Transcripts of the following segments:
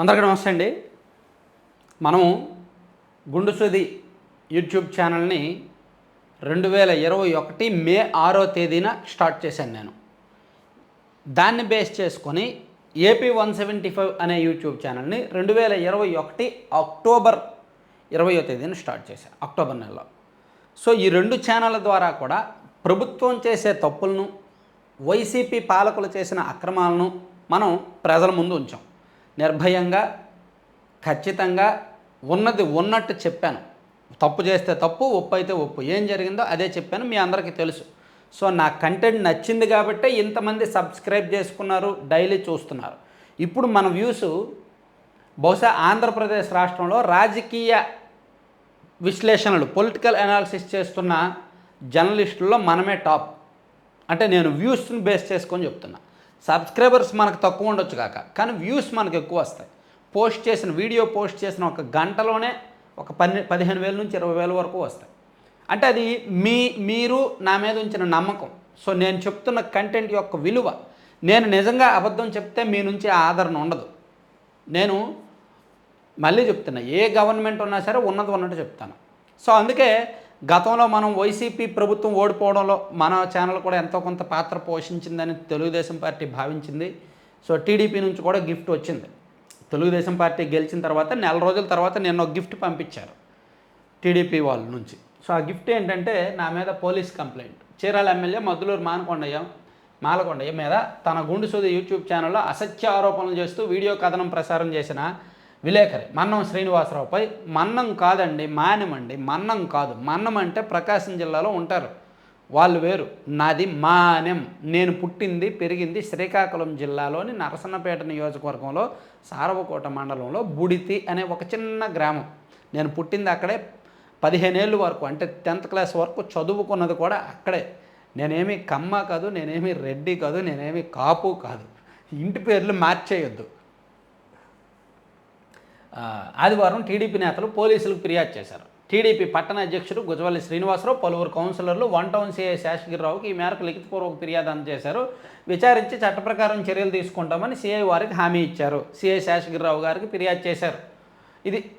అందరికీ నమస్తే అండి. మనము గుండుసుది యూట్యూబ్ ఛానల్ని రెండు వేల ఇరవై ఒకటి మే ఆరో తేదీన స్టార్ట్ చేశాను నేను. దాన్ని బేస్ చేసుకొని ఏపీ వన్ సెవెంటీ ఫైవ్ అనే యూట్యూబ్ ఛానల్ని రెండు వేల ఇరవై ఒకటి అక్టోబర్ ఇరవయో తేదీన స్టార్ట్ చేశాను అక్టోబర్ నెలలో. సో ఈ రెండు ఛానళ్ళ ద్వారా కూడా ప్రభుత్వం చేసే తప్పులను వైసీపీ పాలకులు చేసిన అక్రమాలను మనం ప్రజల ముందు ఉంచాం. నిర్భయంగా ఖచ్చితంగా ఉన్నది ఉన్నట్టు చెప్పాను. తప్పు చేస్తే తప్పు ఒప్పు అయితే ఒప్పు. ఏం జరిగిందో అదే చెప్పాను మీ అందరికీ తెలుసు. సో నా కంటెంట్ నచ్చింది కాబట్టే ఇంతమంది సబ్స్క్రైబ్ చేసుకున్నారు డైలీ చూస్తున్నారు. ఇప్పుడు మన వ్యూస్ బహుశా ఆంధ్రప్రదేశ్ రాష్ట్రంలో రాజకీయ విశ్లేషణలు పొలిటికల్ అనాలిసిస్ చేస్తున్న జర్నలిస్టుల్లో మనమే టాప్. అంటే నేను వ్యూస్ని బేస్ చేసుకొని చెప్తున్నా. సబ్స్క్రైబర్స్ మనకు తక్కువ ఉండొచ్చు కాక కానీ వ్యూస్ మనకు ఎక్కువ వస్తాయి. పోస్ట్ చేసిన వీడియో పోస్ట్ చేసిన ఒక గంటలోనే ఒక పన్నె పదిహేను వేల నుంచి ఇరవై వేల వరకు వస్తాయి. అంటే అది మీ మీరు నా మీద ఉంచిన నమ్మకం. సో నేను చెప్తున్న కంటెంట్ యొక్క విలువ. నేను నిజంగా అబద్ధం చెప్తే మీ నుంచి ఆదరణ ఉండదు. నేను మళ్ళీ చెప్తున్నా ఏ గవర్నమెంట్ ఉన్నా సరే ఉన్నది ఉన్నట్టు చెప్తాను. సో అందుకే గతంలో మనం వైసీపీ ప్రభుత్వం ఓడిపోవడంలో మన ఛానల్ కూడా ఎంతో కొంత పాత్ర పోషించిందని తెలుగుదేశం పార్టీ భావించింది. సో టీడీపీ నుంచి కూడా గిఫ్ట్ వచ్చింది. తెలుగుదేశం పార్టీ గెలిచిన తర్వాత నెల రోజుల తర్వాత నేను ఒక గిఫ్ట్ పంపించారు టీడీపీ వాళ్ళ నుంచి. సో ఆ గిఫ్ట్ ఏంటంటే నా మీద police complaint. Chirala MLA Maddulur Manakondaiah Malakondaiah మీద తన గుండు సోది యూట్యూబ్ ఛానల్లో అసత్య ఆరోపణలు చేస్తూ వీడియో కథనం ప్రసారం చేసిన విలేకరి. మన్నం శ్రీనివాసరావుపై మన్నం కాదండి మానమండి మన్నం కాదు. మన్నం అంటే ప్రకాశం జిల్లాలో ఉంటారు. వాళ్ళు వేరు. నాది మానెం. నేను పుట్టింది పెరిగింది శ్రీకాకుళం జిల్లాలోని నరసన్నపేట నియోజకవర్గంలో సారవకోట మండలంలో బుడితి అనే ఒక చిన్న గ్రామం. నేను పుట్టింది అక్కడే పదిహేనేళ్ళు వరకు అంటే టెన్త్ క్లాస్ వరకు చదువుకున్నది కూడా అక్కడే. నేనేమి కమ్మ కాదు నేనేమి రెడ్డి కాదు నేనేమి కాపు కాదు. ఇంటి పేర్లు మార్చేయొద్దు. ఆదివారం టీడీపీ నేతలు పోలీసులకు ఫిర్యాదు చేశారు. టీడీపీ పట్టణ అధ్యక్షుడు గుజవల్లి శ్రీనివాసరావు పలువురు కౌన్సిలర్లు వన్ టౌన్ సీఐ శేషగిరిరావుకి ఈ మేరకు లిఖితపూర్వక ఫిర్యాదు అందజేశారు. విచారించి చట్ట ప్రకారం చర్యలు తీసుకుంటామని సీఐ వారికి హామీ ఇచ్చారు. సీఐ శేషగిరిరావు గారికి ఫిర్యాదు చేశారు. ఇది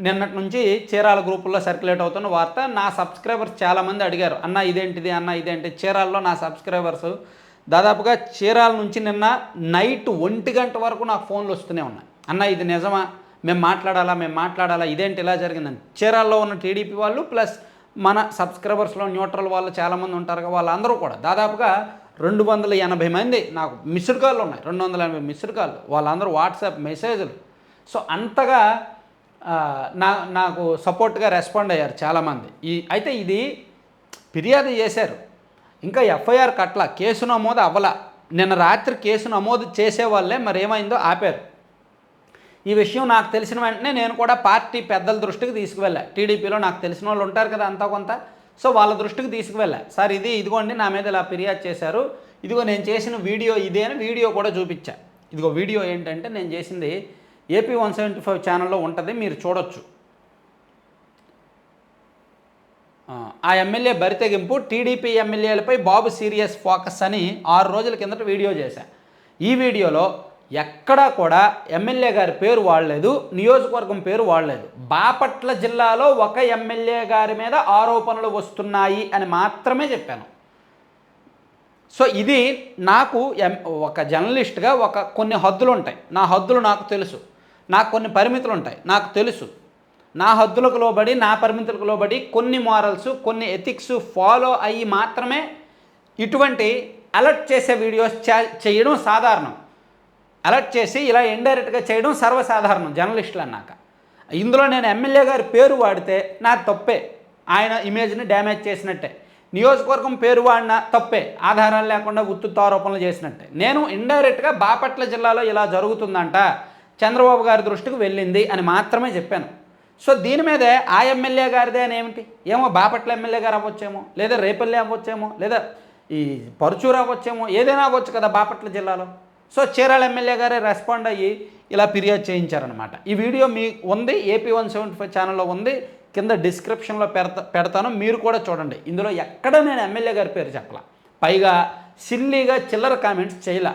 నిన్నటి నుంచి చీరాల గ్రూపుల్లో సర్క్యులేట్ అవుతున్న వార్త. నా సబ్స్క్రైబర్స్ చాలామంది అడిగారు అన్న ఇదేంటిది? అన్న ఇదేంటి? చీరాల్లో నా సబ్స్క్రైబర్స్ దాదాపుగా చీరాల నుంచి నిన్న నైట్ ఒంటి గంట వరకు నాకు ఫోన్లు వస్తూనే ఉన్నాయి. అన్న ఇది నిజమా? మేము మాట్లాడాలా మేము మాట్లాడాలా ఇదేంటి ఇలా జరిగిందని. చీరాల్లో ఉన్న టీడీపీ వాళ్ళు ప్లస్ మన సబ్స్క్రైబర్స్లో న్యూట్రల్ వాళ్ళు చాలామంది ఉంటారు కదా వాళ్ళందరూ కూడా దాదాపుగా రెండు వందల ఎనభై మంది నాకు మిస్డ్ కాల్లు ఉన్నాయి. రెండు వందల ఎనభై మిస్డ్ కాళ్ళు వాళ్ళందరూ వాట్సాప్ మెసేజ్లు. సో అంతగా నా నాకు సపోర్ట్గా రెస్పాండ్ అయ్యారు చాలామంది. ఈ అయితే ఇది ఫిర్యాదు చేశారు. ఇంకా ఎఫ్ఐఆర్ కట్ల కేసు నమోదు అవ్వలా. నిన్న రాత్రి కేసు నమోదు చేసే వాళ్ళే మరి ఏమైందో ఆపారు. ఈ విషయం నాకు తెలిసిన వెంటనే నేను కూడా పార్టీ పెద్దల దృష్టికి తీసుకువెళ్ళా. టీడీపీలో నాకు తెలిసిన వాళ్ళు ఉంటారు కదా అంతా కొంత. సో వాళ్ళ దృష్టికి తీసుకువెళ్ళా. సార్ ఇది ఇదిగోండి నా మీద ఇలా ఫిర్యాదు చేశారు. ఇదిగో నేను చేసిన వీడియో ఇదే అని వీడియో కూడా చూపించా. ఇదిగో వీడియో ఏంటంటే నేను చేసింది ఏపీ వన్ సెవెంటీ ఫైవ్ ఛానల్లో ఉంటుంది మీరు చూడొచ్చు. ఆ, ఎమ్మెల్యే బరితెగింపు టీడీపీ ఎమ్మెల్యేలపై బాబు సీరియస్ ఫోకస్ అని ఆరు రోజుల కిందట వీడియో చేశా. ఈ వీడియోలో ఎక్కడా కూడా ఎమ్మెల్యే గారి పేరు వాడలేదు నియోజకవర్గం పేరు వాడలేదు. బాపట్ల జిల్లాలో ఒక ఎమ్మెల్యే గారి మీద ఆరోపణలు వస్తున్నాయి అని మాత్రమే చెప్పాను. సో ఇది నాకు ఎం- ఒక జర్నలిస్ట్గా ఒక కొన్ని హద్దులు ఉంటాయి నా హద్దులు నాకు తెలుసు. నాకు కొన్ని పరిమితులు ఉంటాయి నాకు తెలుసు. నా హద్దులకు లోబడి నా పరిమితులకు లోబడి కొన్ని మారల్స్ కొన్ని ఎథిక్స్ ఫాలో అయ్యి మాత్రమే ఇటువంటి అలర్ట్ చేసే వీడియోస్ చేయడం సాధారణం. అలర్ట్ చేసి ఇలా ఇండైరెక్ట్గా చేయడం సర్వసాధారణం జర్నలిస్టులు అన్నాక. ఇందులో నేను ఎమ్మెల్యే గారి పేరు వాడితే నా తప్పే. ఆయన ఇమేజ్ని డ్యామేజ్ చేసినట్టే. నియోజకవర్గం పేరు వాడిన తప్పే. ఆధారాలు లేకుండా ఉత్తుత్త ఆరోపణలు చేసినట్టే. నేను ఇండైరెక్ట్గా బాపట్ల జిల్లాలో ఇలా జరుగుతుందంట చంద్రబాబు గారి దృష్టికి వెళ్ళింది అని మాత్రమే చెప్పాను. సో దీని మీదే ఆ ఎమ్మెల్యే గారిదే అని ఏమిటి? ఏమో బాపట్ల ఎమ్మెల్యే గారు అవ్వచ్చేమో లేదా రేపల్లి అవ్వచ్చేమో లేదా ఈ పరుచూరు అవ్వచ్చేమో ఏదైనా అవ్వచ్చు కదా బాపట్ల జిల్లాలో? సో చీరాల ఎమ్మెల్యే గారే రెస్పాండ్ అయ్యి ఇలా ఫిర్యాదు చేయించారనమాట ఈ వీడియో మీ ఉంది ఏపీ వన్ సెవెంటీ ఫైవ్ ఛానల్లో ఉంది. కింద డిస్క్రిప్షన్లో పెడతా పెడతాను మీరు కూడా చూడండి. ఇందులో ఎక్కడ నేను ఎమ్మెల్యే గారి పేరు చెప్పలా. పైగా సిల్లీగా చిల్లర కామెంట్స్ చేయలే.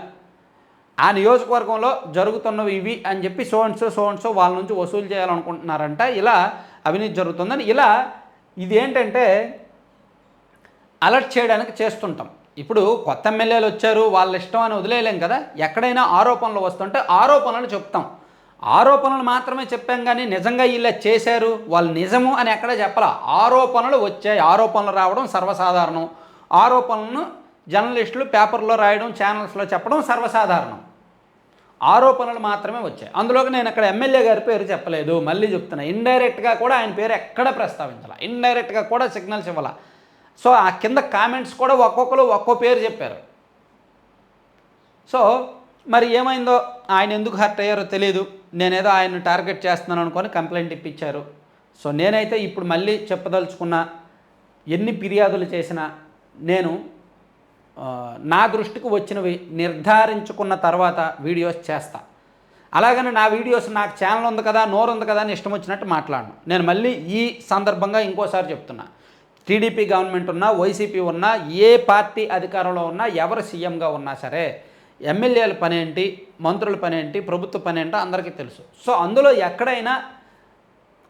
ఆ నియోజకవర్గంలో జరుగుతున్నవి ఇవి అని చెప్పి so and so so and so వాళ్ళ నుంచి వసూలు చేయాలనుకుంటున్నారంట. ఇలా అవినీతి జరుగుతుందని ఇలా ఇదేంటంటే అలర్ట్ చేయడానికి చేస్తుంటాం. ఇప్పుడు కొత్త ఎమ్మెల్యేలు వచ్చారు వాళ్ళ ఇష్టం అని వదిలేయలేం కదా? ఎక్కడైనా ఆరోపణలు వస్తుంటే ఆరోపణలు చెప్తాం. ఆరోపణలు మాత్రమే చెప్పాం కానీ నిజంగా ఇలా చేశారు వాళ్ళు నిజము అని ఎక్కడ చెప్పాలా? ఆరోపణలు వచ్చాయి. ఆరోపణలు రావడం సర్వసాధారణం. ఆరోపణలను జర్నలిస్టులు పేపర్లో రాయడం ఛానల్స్లో చెప్పడం సర్వసాధారణం. ఆరోపణలు మాత్రమే వచ్చాయి. అందులోకి నేను అక్కడ ఎమ్మెల్యే గారి పేరు చెప్పలేదు మళ్ళీ చెప్తున్నా. ఇండైరెక్ట్గా కూడా ఆయన పేరు ఎక్కడ ప్రస్తావించాల? ఇండైరెక్ట్గా కూడా సిగ్నల్స్ ఇవ్వాలా? సో ఆ కింద కామెంట్స్ కూడా ఒక్కొక్కరు ఒక్కో పేరు చెప్పారు. సో మరి ఏమైందో ఆయన ఎందుకు హర్ట్ అయ్యారో తెలియదు నేనేదో ఆయన టార్గెట్ చేస్తున్నాను అనుకొని కంప్లైంట్ ఇప్పించారు. సో నేనైతే ఇప్పుడు మళ్ళీ చెప్పదలుచుకున్న ఎన్ని ఫిర్యాదులు చేసినా నేను నా దృష్టికి వచ్చినవి నిర్ధారించుకున్న తర్వాత వీడియోస్ చేస్తా. అలాగని నా వీడియోస్ నాకు ఛానల్ ఉంది కదా నోరు ఉంది కదా అని ఇష్టం వచ్చినట్టు మాట్లాడను. నేను మళ్ళీ ఈ సందర్భంగా ఇంకోసారి చెప్తున్నా. టీడీపీ గవర్నమెంట్ ఉన్నా వైసీపీ ఉన్నా ఏ పార్టీ అధికారంలో ఉన్నా ఎవరు సీఎంగా ఉన్నా సరే ఎమ్మెల్యేల పని ఏంటి మంత్రుల పని ఏంటి ప్రభుత్వ పని ఏంటో అందరికీ తెలుసు. సో అందులో ఎక్కడైనా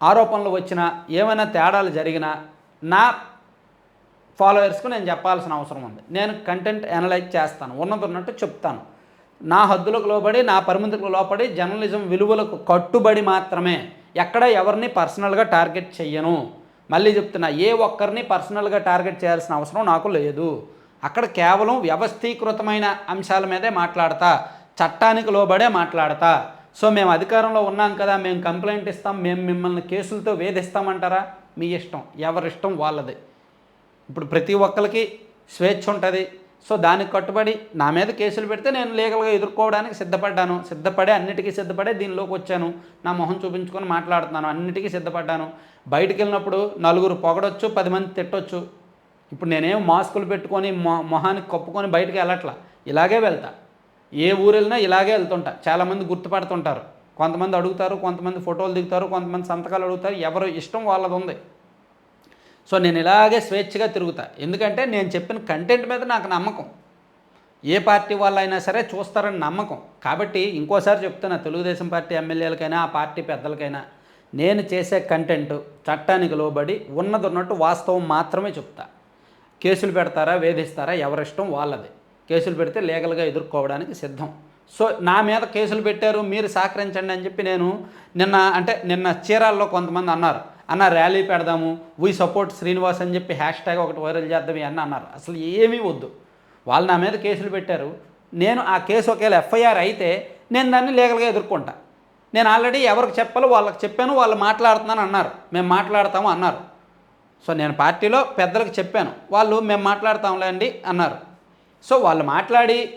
ఆరోపణలు వచ్చినా ఏమైనా తేడాలు జరిగినా నా ఫాలోవర్స్కు నేను చెప్పాల్సిన అవసరం ఉంది. నేను కంటెంట్ అనలైజ్ చేస్తాను ఉన్నది ఉన్నట్టు చెప్తాను. నా హద్దులకు లోబడి నా పరిమితులకు లోబడి జర్నలిజం విలువలకు కట్టుబడి మాత్రమే ఎక్కడ ఎవరిని పర్సనల్గా టార్గెట్ చెయ్యను. మళ్ళీ చెప్తున్నా ఏ ఒక్కరిని పర్సనల్గా టార్గెట్ చేయాల్సిన అవసరం నాకు లేదు. అక్కడ కేవలం వ్యవస్థీకృతమైన అంశాల మీదే మాట్లాడతా చట్టానికి లోబడే మాట్లాడతా. సో మేము అధికారంలో ఉన్నాం కదా మేము కంప్లైంట్ ఇస్తాం మేము మిమ్మల్ని కేసులతో వేధిస్తామంటారా? మీ ఇష్టం ఎవరిష్టం వాళ్ళది. ఇప్పుడు ప్రతి ఒక్కరికి స్వేచ్ఛ ఉంటుంది సో దానికి కట్టుబడి నా మీద కేసులు పెడితే నేను లీగల్గా ఎదుర్కోవడానికి సిద్ధపడ్డాను. సిద్ధపడే అన్నిటికీ సిద్ధపడే దీనిలోకి వచ్చాను. నా మొహం చూపించుకొని మాట్లాడుతున్నాను. అన్నిటికీ సిద్ధపడ్డాను. బయటికి వెళ్ళినప్పుడు నలుగురు పొగడొచ్చు పది మంది తిట్టొచ్చు. ఇప్పుడు నేనేం మాస్కులు పెట్టుకొని మొ మొహానికి కప్పుకొని బయటికి వెళ్ళట్లా. ఇలాగే వెళ్తా. ఏ ఊరు వెళ్ళినా ఇలాగే వెళ్తుంటా. చాలామంది గుర్తుపడుతుంటారు. కొంతమంది అడుగుతారు కొంతమంది ఫోటోలు దిగుతారు కొంతమంది సంతకాలు అడుగుతారు. ఎవరు ఇష్టం వాళ్ళది ఉంది. సో నేను ఇలాగే స్వేచ్ఛగా తిరుగుతా. ఎందుకంటే నేను చెప్పిన కంటెంట్ మీద నాకు నమ్మకం. ఏ పార్టీ వాళ్ళైనా సరే చూస్తారని నమ్మకం. కాబట్టి ఇంకోసారి చెప్తున్నా తెలుగుదేశం పార్టీ ఎమ్మెల్యేలకైనా ఆ పార్టీ పెద్దలకైనా నేను చేసే కంటెంట్ చట్టానికి లోబడి ఉన్నది ఉన్నట్టు వాస్తవం మాత్రమే చెప్తా. కేసులు పెడతారా వేధిస్తారా ఎవరిష్టం వాళ్ళది. కేసులు పెడితే లీగల్గా ఎదుర్కోవడానికి సిద్ధం. సో నా మీద కేసులు పెట్టారు మీరు సహకరించండి అని చెప్పి నేను నిన్న అంటే నిన్న చీరాల్లో కొంతమంది అన్నారు. అన్న ర్యాలీ పెడదాము వీ సపోర్ట్ శ్రీనివాస్ అని చెప్పి హ్యాష్ ట్యాగ్ ఒకటి వైరల్ చేద్దాం ఇవన్నీ అన్నారు. అసలు ఏమీ వద్దు. వాళ్ళు నా మీద కేసులు పెట్టారు. నేను ఆ కేసు ఒకవేళ ఎఫ్ఐఆర్ అయితే నేను దాన్ని లీగల్గా ఎదుర్కొంటా. నేను ఆల్రెడీ ఎవరికి చెప్పాలో వాళ్ళకి చెప్పాను వాళ్ళు మాట్లాడుతున్నాను అన్నారు. మేము మాట్లాడతాము అన్నారు. సో నేను పార్టీలో పెద్దలకు చెప్పాను. వాళ్ళు మేము మాట్లాడతాంలే అండి అన్నారు. సో వాళ్ళు మాట్లాడి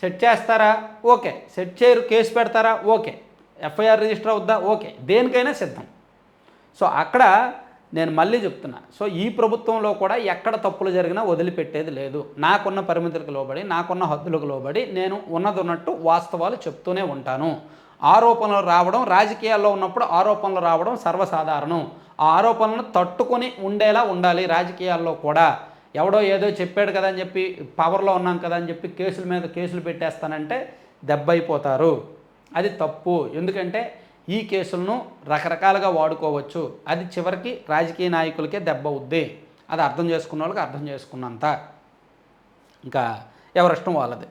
సెట్ చేస్తారా? ఓకే. సెట్ చేయరు కేసు పెడతారా? ఓకే. ఎఫ్ఐఆర్ రిజిస్టర్ అవుద్దా? ఓకే. దేనికైనా సిద్ధం. సో అక్కడ నేను మళ్ళీ చెప్తున్నా. సో ఈ ప్రభుత్వంలో కూడా ఎక్కడ తప్పులు జరిగినా వదిలిపెట్టేది లేదు. నాకున్న పరిమితులకు లోబడి నాకున్న హద్దులకు లోబడి నేను ఉన్నది ఉన్నట్టు వాస్తవాలు చెప్తూనే ఉంటాను. ఆరోపణలు రావడం రాజకీయాల్లో ఉన్నప్పుడు ఆరోపణలు రావడం సర్వసాధారణం. ఆ ఆరోపణలను తట్టుకొని ఉండేలా ఉండాలి రాజకీయాల్లో కూడా. ఎవడో ఏదో చెప్పాడు కదా అని చెప్పి పవర్లో ఉన్నాం కదా అని చెప్పి కేసుల మీద కేసులు పెట్టేస్తానంటే దెబ్బైపోతారు. అది తప్పు. ఎందుకంటే ఈ కేసులను రకరకాలుగా వాడుకోవచ్చు. అది చివరికి రాజకీయ నాయకులకే దెబ్బ అవుద్ది అది అర్థం చేసుకున్న వాళ్ళకి అర్థం చేసుకున్నంత. ఇంకా ఎవరిష్టం వాళ్ళది.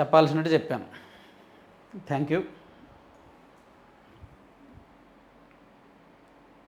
చెప్పాల్సినట్టు చెప్పాను థ్యాంక్ యూ